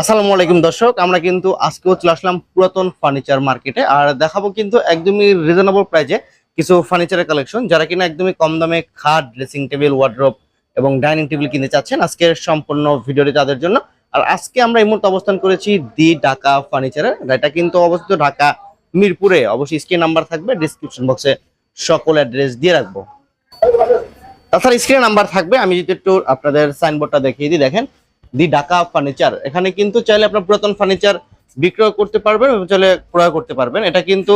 আসসালামু আলাইকুম দর্শক, আমরা কিন্তু আজকেও চলে আসলাম পুরাতন ফার্নিচার মার্কেটে। আর দেখাবো কিন্তু একদমই রিজনেবল প্রাইজে কিছু ফার্নিচারের কালেকশন যারা কিনা একদমই কম দামে খাট ড্রেসিং টেবিল ওয়ার্ড্রোব এবং ডাইনিং টেবিল কিনতে চাচ্ছেন আজকের সম্পূর্ণ ভিডিওটি তাদের জন্য। আর আজকে আমরা এই মুহূর্তে অবস্থান করেছি দি ঢাকা ফার্নিচারে এটা কিন্তু অবস্থিত ঢাকা মিরপুরে। অবশ্যই স্ক্রিন নাম্বার থাকবে ডিসক্রিপশন বক্সে সকল অ্যাড্রেস দিয়ে রাখব। তাছাড়া স্ক্রিনে নাম্বার থাকবে, আমি যদি একটু আপনাদের সাইনবোর্ডটা দেখিয়ে দিই, দেখেন। The Dhaka furniture. এখানে কিন্তু চাইলে আপনার পুরাতন ফার্নিচার বিক্রয় করতে পারবেন এবং চাইলে ক্রয় করতে পারবেন। এটা কিন্তু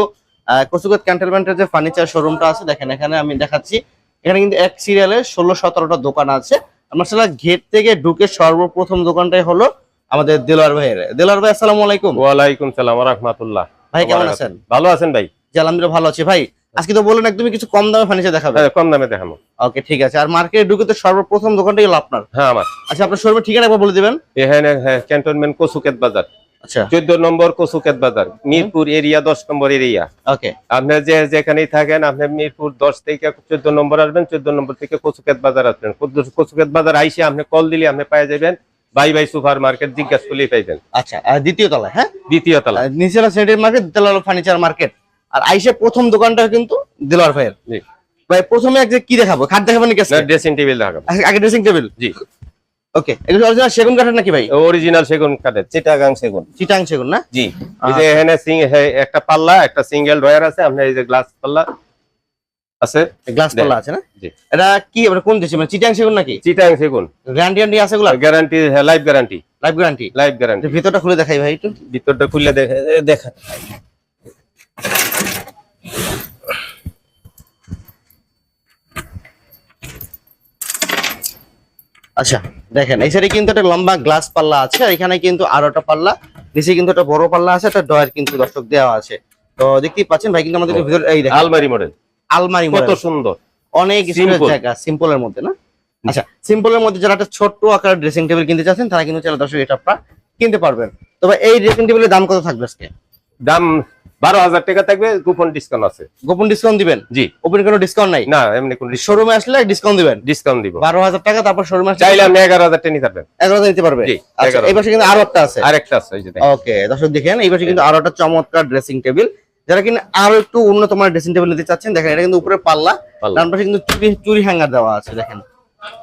কচুগত ক্যান্টনমেন্টের যে ফার্নিচার শোরুমটা আছে দেখেন এখানে আমি দেখাচ্ছি। এখানে কিন্তু এক সিরিয়ালে ষোলো সতেরোটা দোকান আছে। আমার সালা গেট থেকে ঢুকে সর্বপ্রথম দোকানটাই হলো আমাদের দেলোয়ার ভাইয়ের। দেলোয়ার ভাই আসসালামু আলাইকুম। ওয়ালাইকুম সালাম রাহমাতুল্লাহ। ভাই কেমন আছেন? ভালো আছেন ভাই? জি আলহামদুলিল্লাহ ভালো আছি। ভাই আজকে তো বললেন একদমই কিছু কম দামে ফার্নিচার দেখাবে। হ্যাঁ, কম দামে দেখাবো। ওকে ঠিক আছে। আর মার্কেটে ঢুকে তো সর্বপ্রথম দোকানটাই হলো আপনার। হ্যাঁ আমার। আচ্ছা আপনার শোরুমের ঠিকানা একবার বলে দিবেন। এখানে হ্যাঁ, ক্যান্টনমেন্ট কসুকেত বাজার। আচ্ছা। চোদ্দ নম্বর কসুকেত বাজার মিরপুর এরিয়া দশ নম্বর এরিয়া। ওকে আপনি যে যেখানেই থাকেন আপনি মিরপুর দশ থেকে চোদ্দ নম্বর আসবেন চোদ্দ নম্বর থেকে কসুকেত বাজার আসবেন। কসুকেত বাজার আইসে আপনি কল দিলে আপনি পাই যাবেন বাই বাই সুপার মার্কেট জিজ্ঞাসা করলেই পাইবেন। আচ্ছা আর দ্বিতীয় তলায় হ্যাঁ? দ্বিতীয় তলা নিচে সেন্টার মার্কেট দিলার ফার্নিচার মার্কেট আর আইসে প্রথম দোকানটা কিন্তু দিলার ভাইয়ের। ভাই প্রথমে যে কি দেখাবো? খাট দেখাবেন নাকি আজকে? ড্রেসিং টেবিল দেখাবো। আগে ড্রেসিং টেবিল জি। ওকে এগুলো অরিজিনাল সেগুন কাঠের নাকি ভাই? অরিজিনাল সেগুন কাঠের চিটাগাং সেগুন। চিটাং সেগুন না? জি। এই যে এখানে সিং- একটা পাল্লা একটা সিঙ্গেল ড্রয়ার আছে আপনার এই যে গ্লাস পাল্লা আছে। গ্লাস পাল্লা আছে না? জি। এটা কি মানে কোন দেশে? মানে চিটাং সেগুন নাকি? চিটাং সেগুন। গ্যারান্টি গ্যারান্টি আছে এগুলা? Guarantee life guarantee life guarantee life guarantee ভিতরটা খুলে দেখাই ভাই একটু। ভিতরটা খুললে দেখে দেখা আচ্ছা দেখেন এই সাইডে কিন্তু একটা লম্বা গ্লাস পাল্লা আছে আর এখানে কিন্তু আরও একটা পাল্লা নিচে কিন্তু একটা বড় পাল্লা আছে একটা ডয়ার কিন্তু দর্শক দেওয়া আছে। তো দেখতেই পাচ্ছেন ভাই কিন্তু আমাদের ভিতরে এই দেখেন। আলমারি মডেল আলমারি মডেল কত সুন্দর। অনেক জায়গা সিম্পলের মধ্যে না? আচ্ছা সিম্পলের মধ্যে যারা একটা ছোট্ট আকার ড্রেসিং টেবিল কিনতে চাচ্ছেন তারা কিন্তু চাইলে দর্শক এটা আপনারা কিনতে পারবেন। তবে এই ড্রেসিং টেবিলের দাম কত থাকবে আজকে? দাম বারো হাজার টাকা থাকবে কুপন ডিসকাউন্ট আছে। গোপন ডিসকাউন্ট দিবেন? জি। ওপেন কোনো ডিসকাউন্ট নাই? না এমনি কোন শোরুমে আসলে ডিসকাউন্ট দিবেন? ডিসকাউন্ট দিব। বারো হাজার টাকা তারপর শোরুমে আসলে চাইলে আপনি এগারো হাজার টাকা নিতে পারবেন। এগারো হাজার দিতে পারবে? জি, আচ্ছা 11,000 এই পাশে কিন্তু আরও একটা আছে। আরেকটা আছে এই যে ওকে দর্শক দেখেন এই পাশে কিন্তু আরও একটা চমৎকার ড্রেসিং টেবিল যারা কিনা আরও একটু উন্নত মানের ড্রেসিং টেবিল নিতে চাচ্ছেন দেখেন এটা কিন্তু উপরে পাল্লা। পাল্লা। ডান পাশে কিন্তু চুরি চুরি হ্যাঙ্গার দেওয়া আছে দেখেন।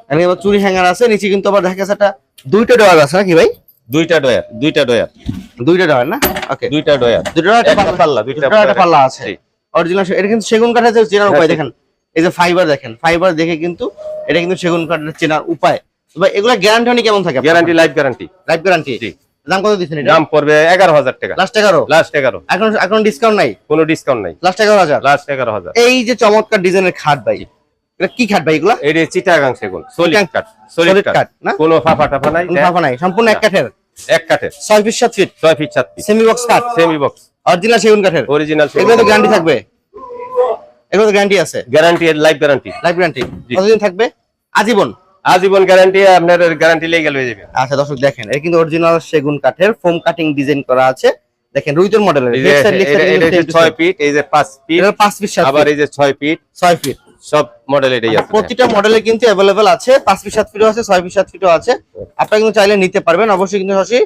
এখানে আবার চুরি হ্যাঙ্গার আছে নিচে কিন্তু আবার দেখা যাচ্ছে একটা দুইটা ডয়ার আছে নাকি ভাই? দুইটা ডয়ার দুইটা ডয়ার দুইটা ডয়ার না? ওকে দুইটা ডয়ার দুটো ডয়ার পাল্লা। দুইটা একটা পাল্লা। আছে। অরিজিনাল এটা কিন্তু সেগুন কাঠের যে চেনার উপায় হ্যাঁ, দেখেন। এই যে ফাইবার দেখেন ফাইবার দেখে কিন্তু এটা কিন্তু সেগুন কাঠের চেনার উপায়। ভাই এগুলা গ্যারান্টি অনেক কেমন থাকে guarantee life guarantee life guarantee জি। দাম কত দিচ্ছেন এটা? দাম পড়বে এগারো হাজার টাকা। লাস্ট এগারো? লাস্ট এগারো। এখন এখন ডিসকাউন্ট নাই? কোনো ডিসকাউন্ট নাই। লাস্ট এগারো হাজার? লাস্ট এগারো হাজার। এই যে চমৎকার ডিজাইনের খাট ভাই এটা কি খাট ভাই এগুলা? যে চিটাগাং সেগুন সলিড কাঠ সলিড কাঠ। না? কোনো ফাফা টাফা নাই কোনো ফাঁপা নাই সম্পূর্ণ এক কাঠের। এক কাঠের ছয় ফিট সাত ফিট ছয় ফিট সাত ফিট সেমি বক্স কাঠ? সেমি বক্স অরিজিনাল সেগুন কাঠের? অরিজিনাল এগুলো তো গ্যারান্টি থাকবে। এগুলো তো গ্যারান্টি আছে। Guarantee life guarantee life guarantee কতদিন থাকবে? আজীবন। আজীবন গ্যারান্টি আপনার গ্যারান্টি লেগে গেলে হয়ে যাবে আচ্ছা দর্শক দেখেন এটা কিন্তু অরিজিনাল সেগুন কাঠের ফোম কাটিং ডিজাইন করা আছে। দেখেন রুইতর মডেলের এই যে এটা- এটা হচ্ছে ছয় ফিট এই যে পাঁচ ফিট পাঁচ ফিট সাত আবার এই যে ছয় ফিট ছয় ফিট সব মডেল এটাই আছে প্রতিটা মডেলে কিন্তু অ্যাভেলেবেল আছে পাঁচ ফিট সাত ফিটও আছে ছয় ফিট সাত ফিটও আছে। আপনারা কিন্তু চাইলে নিতে পারবেন। অবশ্যই কিন্তু সরাসরি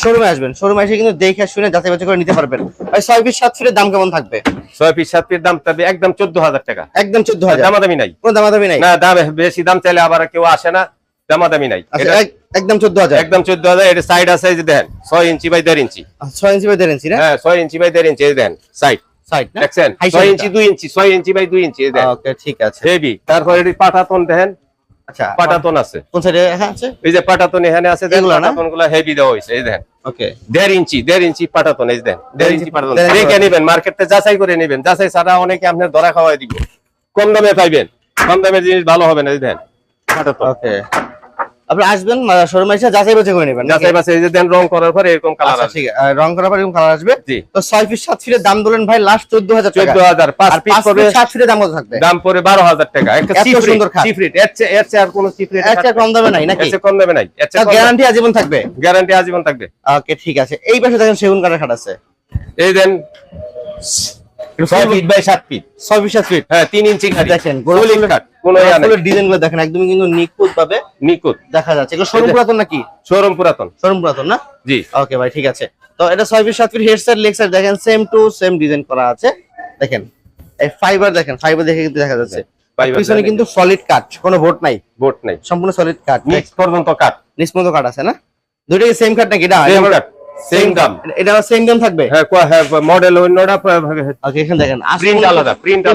শোরুমে আসবেন। শোরুমে এসে কিন্তু দেখে শুনে যাচাই বাছাই করে নিতে পারবেন। ভাই ছয় ফিট সাত ফিটের দাম কেমন থাকবে? ছয় ফিট সাত ফিট দাম তবে একদম চোদ্দ হাজার টাকা। একদম চোদ্দ হাজার। দামাদামি নাই। কোনো দামাদামি নাই? না দাম বেশি দাম চাইলে আবার কেউ আসে না। দামাদামি নাই। আচ্ছা এটা একদম চোদ্দ হাজার। একদম চোদ্দ হাজার। এটা সাইড আছে যে দেখেন ছয় ইঞ্চি বাই দেড় ইঞ্চি। ছয় ইঞ্চি বাই দেড় ইঞ্চি না? হ্যাঁ ছয় ইঞ্চি বাই দেড় ইঞ্চি এই দেখেন সাইড সাইড দেখছেন ইঞ্চি দুই ইঞ্চি ছয় ইঞ্চি বাই দুই ইঞ্চি ওকে ঠিক আছে। হেভি তারপরে এটি পাটাতন দেখেন। আচ্ছা পাটাতন আছে। কোন সাইডে আছে? এই যে পাটাতন এখানে আছে? হেভি দেওয়া হয়েছে এই দেখেন। ওকে দেড় ইঞ্চি দেড় ইঞ্চি পাটাতন এই দেখেন। দেড় ইঞ্চি পাটাতন। দেড় ইঞ্চি দেখে নেবেন মার্কেটে যাচাই করে নেবেন। যাচাই ছাড়া অনেকে আপনার ধরা খাওয়াই দিব। কম দামে পাইবেন। কম দামের জিনিস ভালো হবে না এই দেখেন। পাটাতন। ওকে আপনি আসবেন শোরুমে এসে যাচাই বাছাই করে নেবেন যাচাই বাছাই এই যে দেন রং করার পরে এরকম কালার আচ্ছা আছে ঠিক আছে। রং করার পর এরকম কালার আসবে। জি। তো ছয় ফিট সাত ফিটের দাম ধরেন ভাই লাস্ট চোদ্দ হাজার চোদ্দ টাকা। হাজার পাঁচ আর পিস পাঁচ করবে ফিট সাত ফিটের দাম কত থাকবে? দাম বারো হাজার টাকা। একটা সিফ্রিট সুন্দর খাট। এর চেয়ে এর চেয়ে আর কোনো সিফ্রিট এর চেয়ে কম দামে নাই নাকি? এর চেয়ে কম দামে নাই। এর চেয়ে গ্যারান্টি আজীবন থাকবে? গ্যারান্টি আজীবন থাকবে। ওকে ঠিক আছে। এই পাশে দেখেন সেগুন কাঠের খাট আছে। এই দেন ছয় ফিট বাই সাত ফিট ছয় ফিট সাত ফিট হ্যাঁ তিন ইঞ্চি খাট। দেখেন, ফুলের- কাঠ কোনো নাই। ডিজাইনগুলো দেখেন একদমই কিন্তু নিখুঁত ভাবে নিখুঁত। দেখা যাচ্ছে। এগুলো শোরুম পুরাতন নাকি? শোরুম পুরাতন। শোরুম পুরাতন না? জি। ওকে ভাই ঠিক আছে। তো এটা ছয় ফিট সাত feet head side leg side দেখেন সেম টু সেম ডিজাইন করা আছে। দেখেন এই ফাইবার দেখেন ফাইবার দেখে কিন্তু দেখা যাচ্ছে। পিছনে কিন্তু সলিড কাট কোনো ভোট নাই। বোট নাই। সম্পূর্ণ সলিড কাট পর্যন্ত কাট আছে না? দুইটা কি সেম কাট নাকি? এটা সেম কাট সেম দাম এটা সেম দাম থাকবে? হ্যাঁ কোয়া- হ্যাঁ মডেল অন্যটা ওকে এখানে দেখেন আলাদা,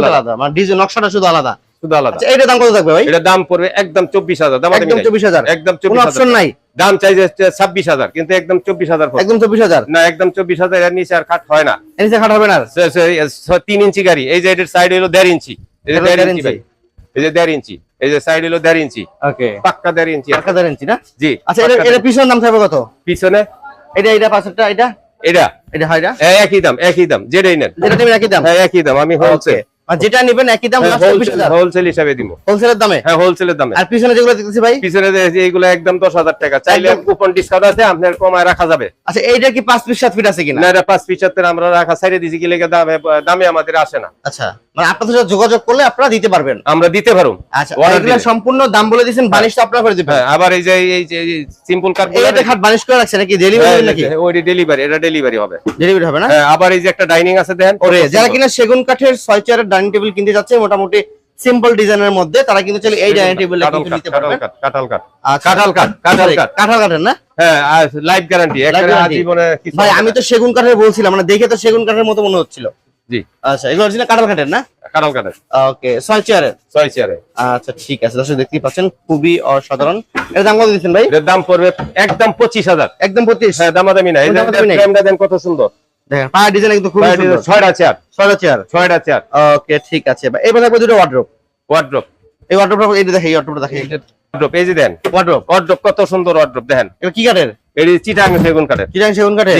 আলাদা। মানে ডিজাইন নকশাটা শুধু আলাদা। শুধু আলাদা। দাম কত থাকবে ভাই? এটা দাম পড়বে একদম চব্বিশ হাজার দাম একদম চব্বিশ হাজার। একদম চব্বিশ অপশন নাই? দাম চাইছে ছাব্বিশ হাজার কিন্তু একদম চব্বিশ হাজার একদম চব্বিশ হাজার? না একদম চব্বিশ হাজার এর নিচে আর কাট হয় না। নিচে খাট হবে না আর? সে- সে- সে- তিন ইঞ্চি গাড়ি। এই যে এটার সাইড হলো দেড় ইঞ্চি। এই যে দেড় ইঞ্চি। ইঞ্চি। ভাই। এই যে দেড় ইঞ্চি। এই যে সাইড হলো দেড় ইঞ্চি। ওকে। পাক্কা দেড় ইঞ্চি টাকা দেড় ইঞ্চি না? জি আচ্ছা এটা পিছনের দাম থাকবে কত? পিছনে? এটা এটা পাঁচটা এটা এটা এটা হয় না? একই দাম একই দাম। যেটাই নেন। যেটা একই দাম? হ্যাঁ একই দাম। আমি আর যেটা নেবেন একই দাম হোলসেল হিসাবে দিব। হোলসেলের দামে? হ্যাঁ হোলসেলের দামে। আর পিছনে যেগুলো দেখতেছি ভাই? পিছনে এইগুলো একদম দশ হাজার টাকা। চাইলে কুপন ডিসকাউন্ট আছে আপনার কমায় রাখা যাবে। আচ্ছা এইটা কি পাঁচ ফিট সাত ফিট আছে কিনা? না এটা পাঁচ পিছাত্তর আমরা রাখা সাইডে দিছি কি লেগে দামে দামে আমাদের আসে না। আচ্ছা। মানে আপনাদের সাথে যোগাযোগ করলে আপনারা দিতে পারবেন। আমরা দিতে পারো আচ্ছা সম্পূর্ণ দাম বলে দিয়েছেন বানিশ তো আপনারা করে দিবেন। হ্যাঁ আবার এই যে এই যে সিম্পল কাট খাট বানিশ করে রাখছে নাকি? ডেলিভারি নাকি? ওই ডেলিভারি এটা ডেলিভারি হবে। ডেলিভারি হবে না? হ্যাঁ, আবার এই যে একটা ডাইনিং আছে দেখেন ওরে যারা কিনা সেগুন কাঠের ছয় চেয়ারের ডাইনিং টেবিল কিনতে যাচ্ছে মোটামুটি সিম্পল ডিজাইনের মধ্যে তারা কিন্তু চাইলে এই ডাইনিং টেবিল কিন্তু কাঠ, নিতে কাঁঠাল কাঠ, কাঁঠাল কাঠ। আচ্ছা। কাঁঠাল কাঠ, কাঁঠাল কাঠ। কাঁঠাল কাঠের না? হ্যাঁ লাইফ গ্যারান্টি ভাই আমি তো সেগুন কাঠের বলছিলাম মানে দেখে তো সেগুন কাঠের মতো মনে হচ্ছিল। জি। আচ্ছা এগুলো অরিজিনাল কাঠের না? ওকে ছয় চেয়ারের? ছয় চেয়ারে আচ্ছা ঠিক আছে দর্শক দেখতেই পাচ্ছেন খুবই অসাধারণ। এর দাম কত দিচ্ছেন ভাই? দাম পড়বে একদম পঁচিশ হাজার। একদম পঁচিশ? হ্যাঁ দামাদামি নাই। ফ্রেমটা দেন কত সুন্দর। দেখেন পায়ের ডিজাইন কিন্তু খুবই সুন্দর। ছয়টা চেয়ার। ছয়টা চেয়ার? ছয়টা চেয়ার। ওকে ঠিক আছে। ভাই এবার থাকবে দুটো ওয়ার্ড্রোপ ওয়ার্ড্রপ এই ওয়ার্ড্রোপটা এই দেখে এই ওয়ার্ড্রোপটা দেখে ওয়ার্ড্রপ এই যে দেন। ওয়ার্ড্রোপ ওয়ার্ড্রপ কত সুন্দর ওয়ার্ড্রপ দেখেন। এটা কি কাঠের? এটি চিটাং সেগুন কাঠের। চিটাং সেগুন কাঠের।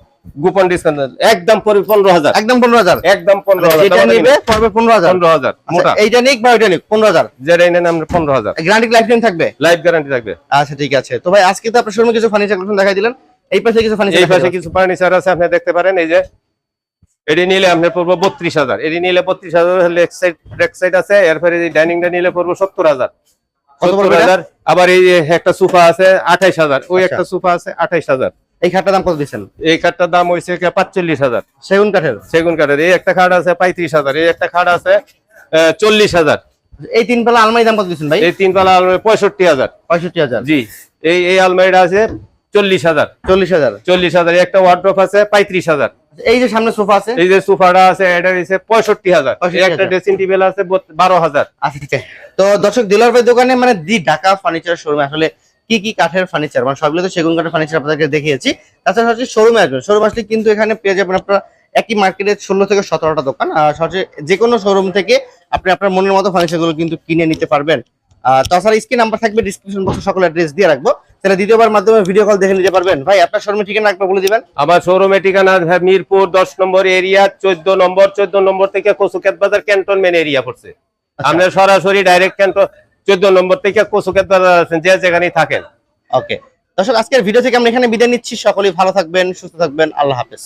গোপন ডিসকাউন্ট একদম পনেরো হাজার। একদম পনেরো হাজার। একদম পনেরো হাজার যেটা নিবে পড়বে পনেরো হাজার। পনেরো হাজার মোটা। আচ্ছা, এইটা নিক বা ওইটা নিক পনেরো হাজার। নেন আমরা পনেরো হাজার। গ্যারান্টি লাইফ টাইম থাকবে? লাইফ গ্যারান্টি থাকবে। আচ্ছা ঠিক আছে। তো ভাই আজকে তো আপনার শোরুমে কিছু ফার্নিচার কালেকশন দেখাই দিলেন। এই পাশে কিছু ফার্নিচার এই পাশে কিছু ফার্নিচার আছে আপনি দেখতে পারেন এই যে। এটি নিলে আপনার পড়ব বত্রিশ হাজার। এটি নিলে বত্রিশ হাজার লেগ সাইড ব্যাক সাইড আছে এরপরে এই ডাইনিংটা নিলে পড়ব সত্তর হাজার। কত সত্তর হাজার আবার এই যে একটা সোফা আছে আঠাইশ হাজার। ওই আচ্ছা। একটা সোফা আছে আঠাইশ হাজার। এই খাটটার দাম কত দিচ্ছেন? এই খাটটার দাম হয়েছে পাঁচচল্লিশ হাজার। সেগুন কাঠের? সেগুন কাঠের। এই একটা খাট আছে পঁয়ত্রিশ হাজার। এই একটা খাট আছে চল্লিশ হাজার। এই তিন পালা আলমারি দাম কত দিচ্ছেন ভাই? এই তিন তলা আলমারি পঁয়ষট্টি হাজার। পঁয়ষট্টি হাজার। জি। এই এই আলমারিটা আছে চল্লিশ হাজার। চল্লিশ হাজার। চল্লিশ হাজার। একটা ওয়ার্ড্রপ আছে পঁয়ত্রিশ হাজার। এই যে সামনে সোফা আছে? এই যে সোফাটা আছে এটা হচ্ছে পঁয়ষট্টি হাজার। একটা ড্রেসিং টেবিল আছে বারো হাজার। আচ্ছা ঠিক আছে। তো দর্শক দিলার ভাই দোকানে মানে দি ঢাকা ফার্নিচার শোরুমে আসলে কি কি কাঠের ফার্নিচার মানে সবগুলো তো সেগুন কাঠের ফার্নিচার আপনাদেরকে দেখিয়েছি। তাছাড়া হচ্ছে শোরুমে আসবেন। শোরুম আসলে কিন্তু এখানে পেয়ে যাবেন আপনারা একই মার্কেটে ষোলো থেকে সতেরোটা দোকান। আর সহজে যে কোনো শোরুম থেকে আপনি আপনার মনের মতো ফার্নিচারগুলো কিন্তু কিনে নিতে পারবেন। তাছাড়া স্ক্রিন নাম্বার থাকবে ডিসক্রিপশন বক্সে সকল অ্যাড্রেস দিয়ে রাখব। তাহলে দ্বিতীয়বার মাধ্যমে ভিডিও কল দেখে নিতে পারবেন। ভাই আপনার শোরুমে ঠিকানা একবার বলে দিবেন। আমার শোরুমের ঠিকানা মিরপুর দশ নম্বর এরিয়া চোদ্দ নম্বর চোদ্দ নম্বর থেকে কসুকেত বাজার ক্যান্টনমেন্ট এরিয়া পড়ছে। আপনার সরাসরি ডাইরেক্ট ক্যান্টন চোদ্দ নম্বর থেকে বাজার আছেন, যে যেখানেই থাকেন। ওকে দর্শক, আজকের ভিডিও থেকে আমরা এখানে বিদায় নিচ্ছি। সকলেই ভালো থাকবেন, সুস্থ থাকবেন। আল্লাহ হাফেজ।